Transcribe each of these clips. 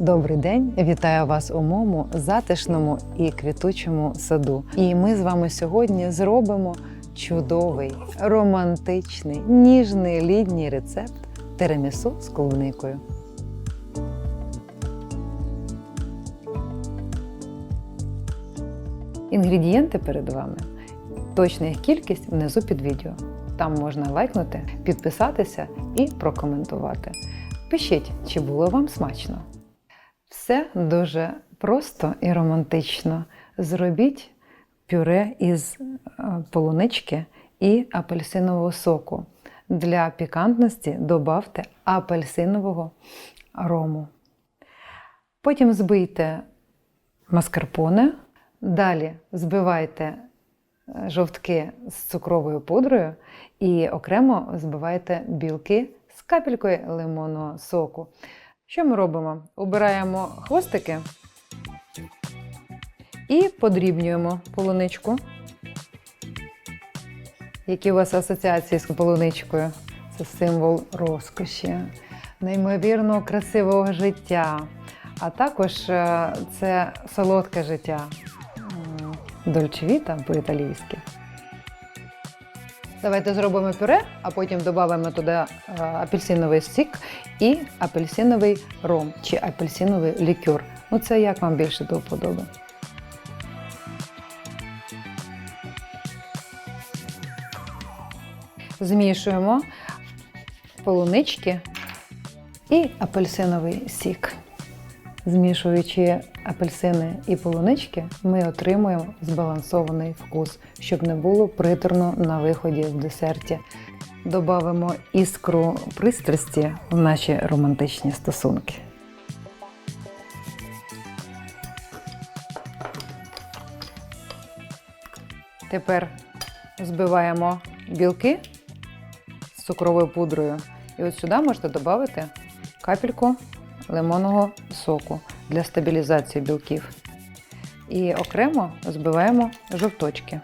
Добрий день, вітаю вас у моєму затишному і квітучому саду. І ми з вами сьогодні зробимо чудовий, романтичний, ніжний літній рецепт теремісу з клубникою. Інгредієнти перед вами. Точна їх кількість внизу під відео. Там можна лайкнути, підписатися і прокоментувати. Пишіть, чи було вам смачно. Все дуже просто і романтично. Зробіть пюре із е, полунички і апельсинового соку. Для пікантності додавте апельсинового рому. Потім збийте маскарпоне, далі збивайте е, жовтки з цукровою пудрою і окремо збивайте білки з капелькою лимонного соку. Що ми робимо? Убираємо хвостики і подрібнюємо полуничку. Які у вас асоціації з полуничкою? Це символ розкоші, неймовірно красивого життя, а також е, це солодке життя. Дольчевіта по-італійськи. Давайте зробимо пюре, а потім додамо туди е, апельсиновий сік і апельсиновий ром чи апельсиновий лікер. Ну це як вам більше до вподоби. Змішуємо полунички і апельсиновий сік. Змішуючи апельсини і полунички, ми отримуємо збалансований вкус, щоб не було приторно на виході в десерті. Добавимо іскру пристрасті в наші романтичні стосунки. Тепер збиваємо білки з цукровою пудрою. І от сюди можете додати капельку лимонного соку для стабілізації білків. І окремо збиваємо жовточки.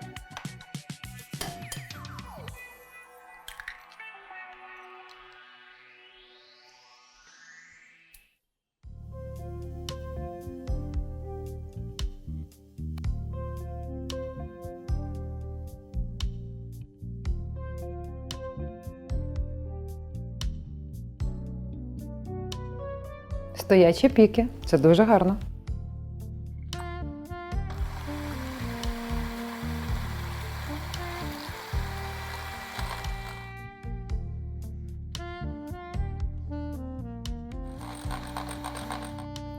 Стоячі піки. Це дуже гарно.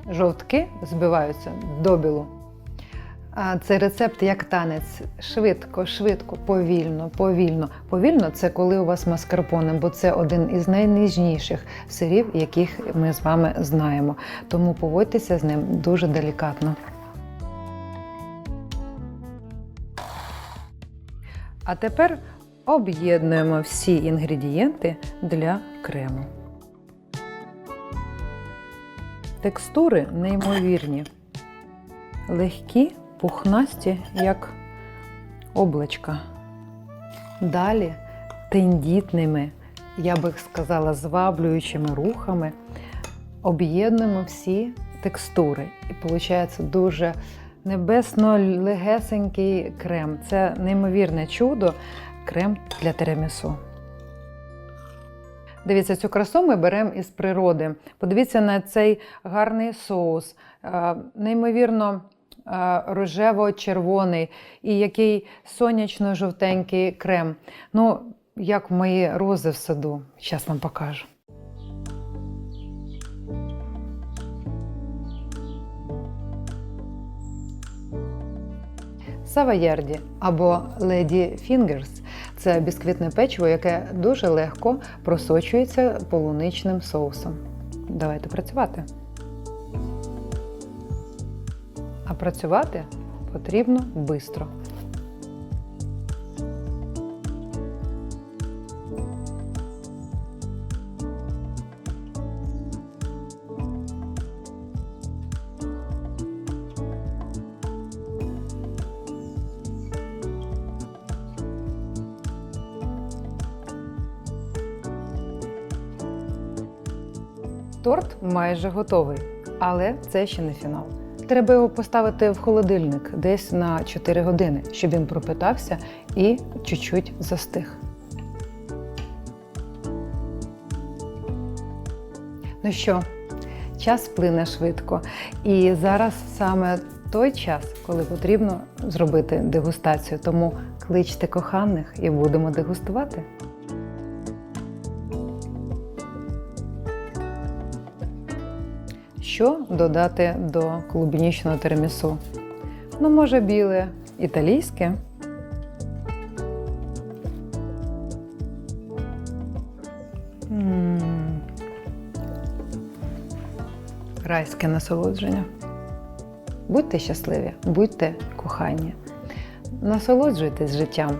Жовтки збиваються до білу. А Цей рецепт як танець. Швидко, швидко, повільно, повільно. Повільно це коли у вас маскарпоне, бо це один із найніжніших сирів, яких ми з вами знаємо. Тому поводьтеся з ним дуже делікатно. А тепер об'єднуємо всі інгредієнти для крему. Текстури неймовірні, легкі, пухнасті, як облачка. Далі тендітними, я би сказала, зваблюючими рухами об'єднуємо всі текстури. І виходить дуже небесно-легесенький крем. Це неймовірне чудо крем для теремісу. Дивіться, цю красу ми беремо із природи. Подивіться на цей гарний соус, е, неймовірно рожево-червоний і який сонячно-жовтенький крем. Ну, як мої рози в саду. Зараз вам покажу. Саваєрді або Леді Фінгерс це бісквітне печиво, яке дуже легко просочується полуничним соусом. Давайте працювати. А працювати потрібно швидко. Торт майже готовий. Але це ще не фінал. Треба його поставити в холодильник десь на 4 години, щоб він пропитався і чуть-чуть застиг. Ну що, час плине швидко. І зараз саме той час, коли потрібно зробити дегустацію. Тому кличте коханих і будемо дегустувати. Що додати до клубнічного термісу? Ну, може, біле італійське. Райське насолодження. Будьте щасливі, будьте кохані, насолоджуйтесь життям,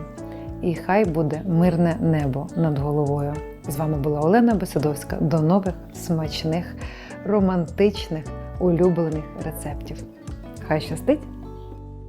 і хай буде мирне небо над головою. З вами була Олена Бесидовська. До нових смачних, романтичних, улюблених рецептів. Хай щастить!